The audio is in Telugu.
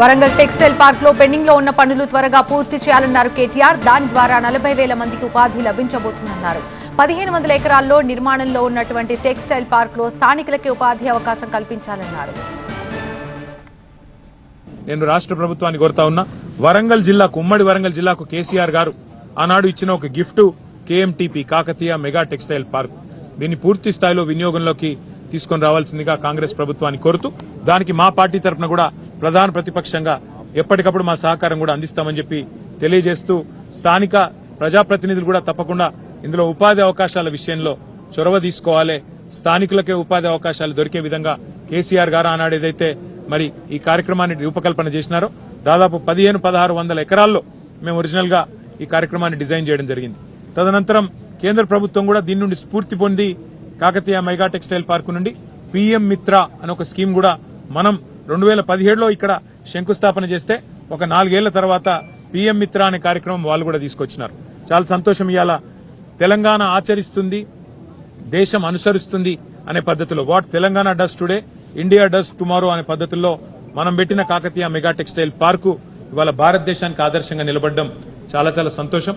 వరంగల్ టెక్స్టైల్ పార్క్లో పెండింగ్లో ఉన్న పనులు త్వరగా పూర్తి చేయాలన్నారు కేటీఆర్. దాని ద్వారా నలభై వేల మందికి ఉపాధి లభించబోతుందన్నారు. పదిహేను వందల ఎకరాల్లో నిర్మాణంలో ఉన్నటువంటి టెక్స్టైల్ పార్క్లో స్థానికులకే ఉపాధి అవకాశం కల్పించాలన్నారు. నేను రాష్ట్ర ప్రభుత్వాన్ని కోరుతా ఉన్నా వరంగల్ జిల్లాకు ఉమ్మడి వరంగల్ జిల్లాకు కేసీఆర్ గారు ఆనాడు ఇచ్చిన ఒక gift KMTP Kakatiya mega textile park. దీన్ని పూర్తి స్థాయిలో వినియోగంలోకి తీసుకొని రావాల్సిందిగా కాంగ్రెస్ ప్రభుత్వాన్ని కోరుతూ దానికి మా పార్టీ తరఫున కూడా ప్రధాన ప్రతిపక్షంగా ఎప్పటికప్పుడు మా సహకారం కూడా అందిస్తామని చెప్పి తెలియజేస్తూ స్థానిక ప్రజాప్రతినిధులు కూడా తప్పకుండా ఇందులో ఉపాధి అవకాశాల విషయంలో చొరవ తీసుకోవాలి. స్థానికులకే ఉపాధి అవకాశాలు దొరికే విధంగా కేసీఆర్ గారు ఆనాడు ఏదైతే మరి ఈ కార్యక్రమాన్ని రూపకల్పన చేసినారో దాదాపు పదిహేను పదహారు వందల ఎకరాల్లో మేము ఒరిజినల్గా ఈ కార్యక్రమాన్ని డిజైన్ చేయడం జరిగింది. తదనంతరం కేంద్ర ప్రభుత్వం కూడా దీని నుండి స్ఫూర్తి పొంది కాకతీయ మెగా టెక్స్టైల్ పార్క్ నుండి పిఎం మిత్ర అనే ఒక స్కీమ్ కూడా మనం రెండు వేల పదిహేడులో ఇక్కడ శంకుస్థాపన చేస్తే ఒక నాలుగేళ్ళ తర్వాత పిఎం మిత్ర అనే కార్యక్రమం వాళ్ళు కూడా తీసుకొచ్చినారు. చాలా సంతోషం ఇవాళ తెలంగాణ ఆచరిస్తుంది దేశం అనుసరిస్తుంది అనే పద్ధతిలో. What Telangana does today India does tomorrow అనే పద్ధతుల్లో మనం పెట్టిన కాకతీయ మెగా టెక్స్టైల్ పార్కు ఇవాళ భారతదేశానికి ఆదర్శంగా నిలబడడం చాలా చాలా సంతోషం.